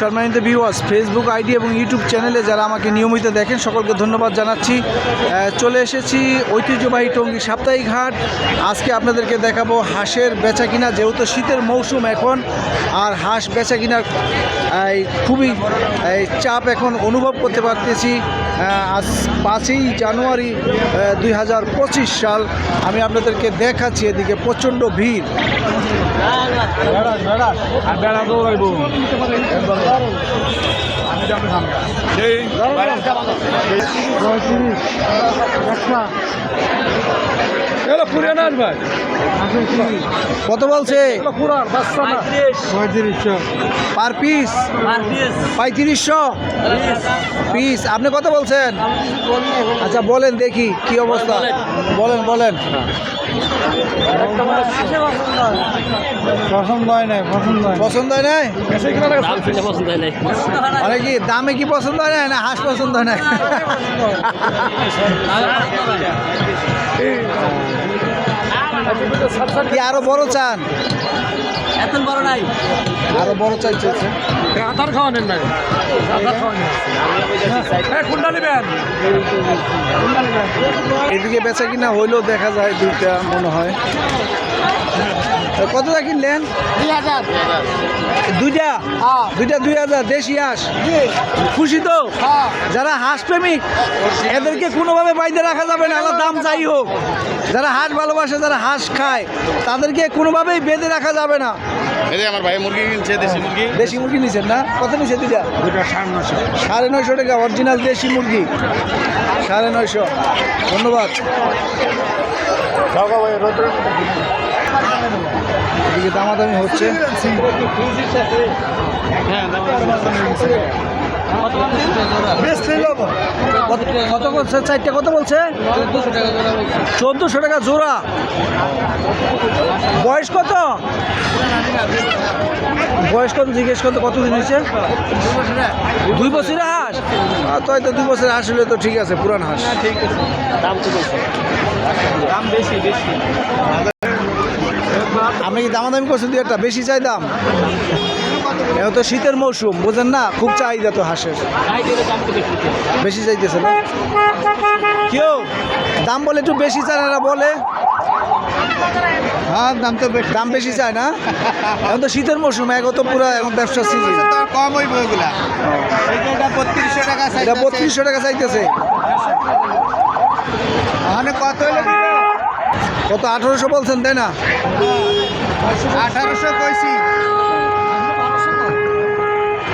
সম্মানিত viewers Facebook ID এবং YouTube চ্যানেলে যারা আমাকে নিয়মিত দেখেন, সকলকে ধন্যবাদ জানাচ্ছি। চলে এসেছি ঐতিহ্যবাহী টঙ্গী সাপ্তাহিক হাট। আজকে আপনাদেরকে দেখাবো হাঁসের বেচা কিনা যেহেতু শীতের মৌসুম এখন, আর হাঁস বেচা কিনার খুবই চাপ এখন অনুভব করতে পারতেছি। আজ পাঁচই জানুয়ারি দুই হাজার পঁচিশ সাল, আমি আপনাদেরকে দেখাচ্ছি এদিকে প্রচণ্ড ভিড়। বেড়া দৌড়াইব। কত বলছে? পার পিস পঁয়ত্রিশশো? পিস আপনি কত বলছেন? আচ্ছা বলেন দেখি কি অবস্থা? বলেন বলেন। পছন্দ হয় নাই পছন্দ হয় পছন্দ হয় নাই? কি দামে কি পছন্দ হয় না না হাঁস পছন্দ হয় না কি আরও বড় চান? এত বড় নাই। আরও বড় চাই আধার খাওয়ানেন নাই? আধার খাওয়ানেন কোনটা নেবেন? এদিকে বেচা কিনা হইলেও দেখা যায় দুইটা মনে হয়। কত কতটা কিনলেন? দুইটা? দুইটা দুই হাজার দেশি হাঁস? খুশি তো? যারা হাঁস প্রেমিক এদেরকে কোনোভাবে বাইরে রাখা যাবে না আলাদা দাম যাই হোক। যারা হাঁস ভালোবাসে যারা হাঁস খায় তাদেরকে কোনোভাবেই বেঁধে রাখা যাবে না। এই যে আমার ভাই মুরগি কিনছে দেশি মুরগি। দেশি মুরগি নিছেন না? কত নিছে দুইটা? দুটা সাড়ে নশো সাড়ে নয়শো টাকা অরিজিনাল দেশি মুরগি। সাড়ে নয়শো। ধন্যবাদ। এদিকে দামাদামি হচ্ছে। কত- কত বলছে? চারটে কত বলছে? চোদ্দোশো টাকা জোড়া। বয়স কত? বয়স কত জিজ্ঞেস করতে কতদিন হয়েছে? দুই বছরের হাঁস? তো হয়তো দুই বছরের হাঁস হলে তো ঠিক আছে পুরান হাঁস। দাম বেশি বেশি। আপনি কি দামাদামি করছেন দুই একটা? বেশি চাই দাম? এখন তো শীতের মৌসুম বোঝেন না? খুব চাহিদা তো হাঁসের। বেশি চাইতেছে না? কেউ? দাম বলে একটু বেশি চায় না বলে। হ্যাঁ দাম তো বেশি। দাম বেশি চায় না? এখন তো শীতের মৌসুম এখন তো পুরো এখন ব্যবসা সিজন কম হইব এগুলা। এটা বত্রিশশো টাকা এটা বত্রিশশো টাকা চাইতেছে। মানে কত হইলে কত আঠারোশো বলছেন তাই না? আঠারোশো কইছি দাম আরও একশো বাড়াই দিলাম উনিশশো দামাদামি হইতেছে তিনবার করে আসতেছে বাইশশো করতেছে পঁচিশশো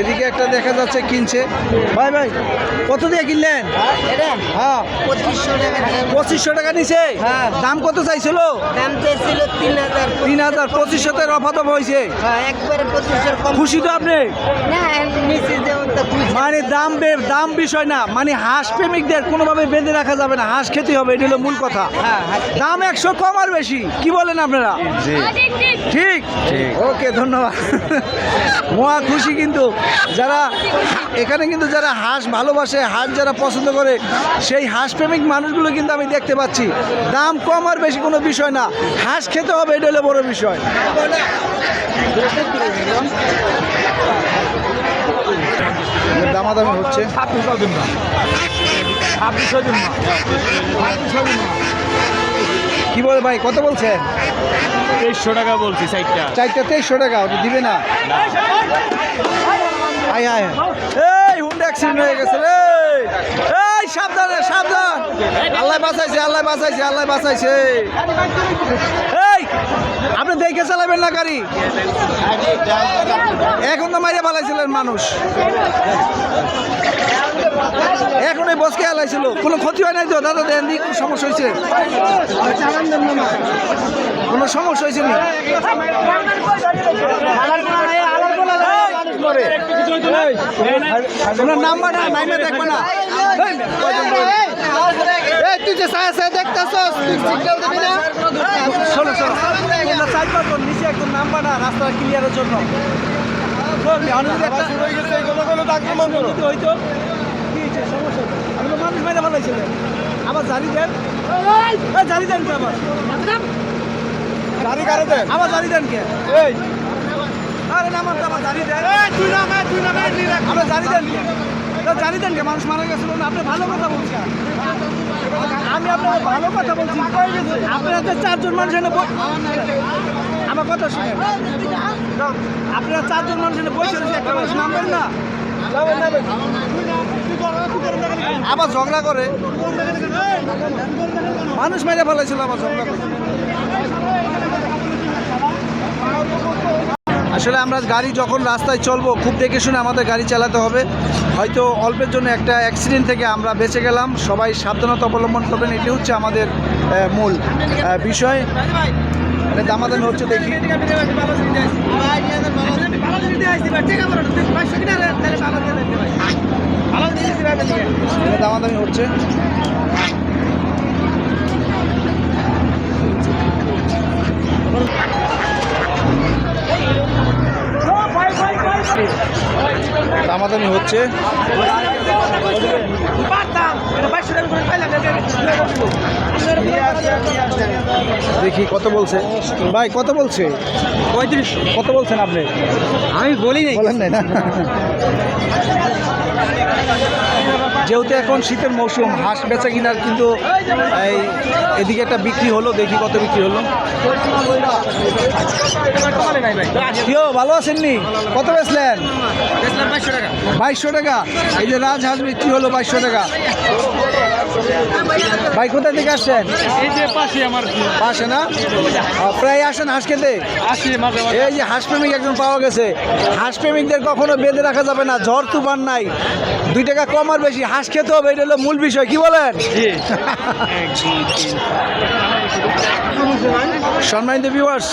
এদিকে একটা দেখা যাচ্ছে কিনছে। ভাই ভাই কত দিয়ে কিনলেন? হ্যাঁ। পঁচিশশো টাকা নিছে? হ্যাঁ। দাম কত চাইছিল? দাম তিন হাজার তিন হাজার পঁচিশশো টাকা রফাদফ হয়েছে হ্যাঁ, খুশি তো আপনি না নিচে যেমন তো খুশি মানে দাম দাম বিষয় না মানে হাঁস প্রেমিকদের কোনোভাবে বেঁধে রাখা যাবে না হাঁস খেতে হবে এটা হলো মূল কথা। হ্যাঁ হ্যাঁ। দাম একশো কম আর বেশি কি বলেন আপনারা? ঠিক। ওকে ধন্যবাদ। মহা খুশি কিন্তু যারা এখানে কিন্তু যারা হাঁস ভালোবাসে হাঁস যারা পছন্দ করে সেই হাঁস প্রেমিক মানুষগুলো কিন্তু আমি দেখতে পাচ্ছি দাম কম আর বেশি কোনো বিষয় না হাঁস খেতে হবে এটা হলো বড় বিষয় দামাদামি হচ্ছে ছাব্বিশশো দিন না ছাব্বিশশো দিন না ছাব্বিশশো দিন না কি বলে ভাই কত বলছেন? তেইশশো টাকা বলছি সাইডটা চারটা তেইশশো টাকা ওটা দিবে না? আয় আয় এই হুন্ডা অ্যাক্সিডেন্ট হয়ে গেছে রে। এই সাবধানে সাবধান। আল্লাহ বাঁচাইছে আল্লাহ বাঁচাইছে আল্লাহ বাঁচাইছে। আপনি দেখে চালাবেন না গাড়ি? এখন তো মারিয়া পালাইছিলেন মানুষ। এখন এই বসকে আলাইছিল কোনো ক্ষতি হয় নাই তো? দাদা দেন দি কোনো সমস্যা হয়েছে কোনো সমস্যা হয়েছে নি? করে এই, তোমরা নাম্বার নাইমে দেখবে না। তুই যে সায়া সায়া দেখতেছস তুই সিগন্যাল দিবি না? শোনো শোনো। তোমরা চার পাঁচজন নিচে একজন নাম্বার না রাস্তা ক্লিয়ারের জন্য। মানুষ মেরে আবার জানি দেন। জানি দেন কে আবার? গাড়ি কারে দেন? আবার জানি দেন কে? এই। আরে না আমার তো আবার জানি দেন। তুই নামে তুই নামে আমরা জানি দেন তো জানি দেন কে মানুষ মারা গেছিল না আপনি ভালো কথা বলছেন। আমি আপনাকে ভালো কথা বলছি। আপনারা তো চারজন মানুষ এনে আমার কথা শুনেন। আপনারা চারজন মানুষ এনে বসে একটা মানুষ নামবেন না। আবার ঝগড়া করে। মানুষ মেরে ফেলাইছিল, আবার ঝগড়া করে। আসলে আমরা গাড়ি যখন রাস্তায় চলবো, খুব দেখে শুনে আমাদের গাড়ি চালাতে হবে। হয়তো অল্পের জন্য একটা অ্যাক্সিডেন্ট থেকে আমরা বেঁচে গেলাম। সবাই সাবধানতা অবলম্বন করবেন, এটি হচ্ছে আমাদের মূল বিষয়। এটা দামাদামি হচ্ছে, দেখি। দামাদামি হচ্ছে। দামাদামি হচ্ছে। দেখি কত বলছে। ভাই কত বলছে? পঁয়ত্রিশ। কত বলছেন আপনি? আমি বলি নাই বলেন নাই না। যেহেতু এখন শীতের মৌসুম হাঁস বেচা কিনার কিন্তু এই এদিকে একটা বিক্রি হলো, দেখি কত বিক্রি হলো। কিও, ভালো আছেননি? কত বেচলেন? বাইশশো টাকা। এই যে রাজহাঁস বিক্রি হলো বাইশশো টাকা। ভাই কোথা থেকে আসছেন? এই যে পাশে আমার পাশে না? প্রায় আসেন হাঁস খেতে? এই যে হাঁস প্রেমিক একজন পাওয়া গেছে। হাঁস প্রেমিকদের কখনো বেঁধে রাখা যাবে না ঝড় তুফান নাই। দুই টাকা কম আর বেশি হাঁস খেতে হবে এটা হলো মূল বিষয় কি বলেন? সম্মানিত ভিউয়ার্স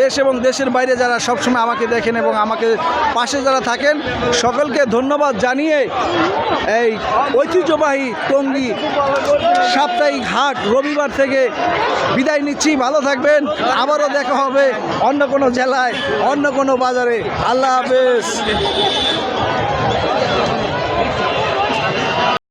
দেশ এবং দেশের বাইরে যারা সবসময় আমাকে দেখেন এবং আমাকে পাশে যারা থাকেন সকলকে ধন্যবাদ জানিয়ে এই ঐতিহ্যবাহী টঙ্গী সাপ্তাহিক হাট রবিবার থেকে বিদায় নিচ্ছি। ভালো থাকবেন। আবারও দেখা হবে অন্য কোনো জেলায়, অন্য কোনো বাজারে। আল্লাহ হাফেজ।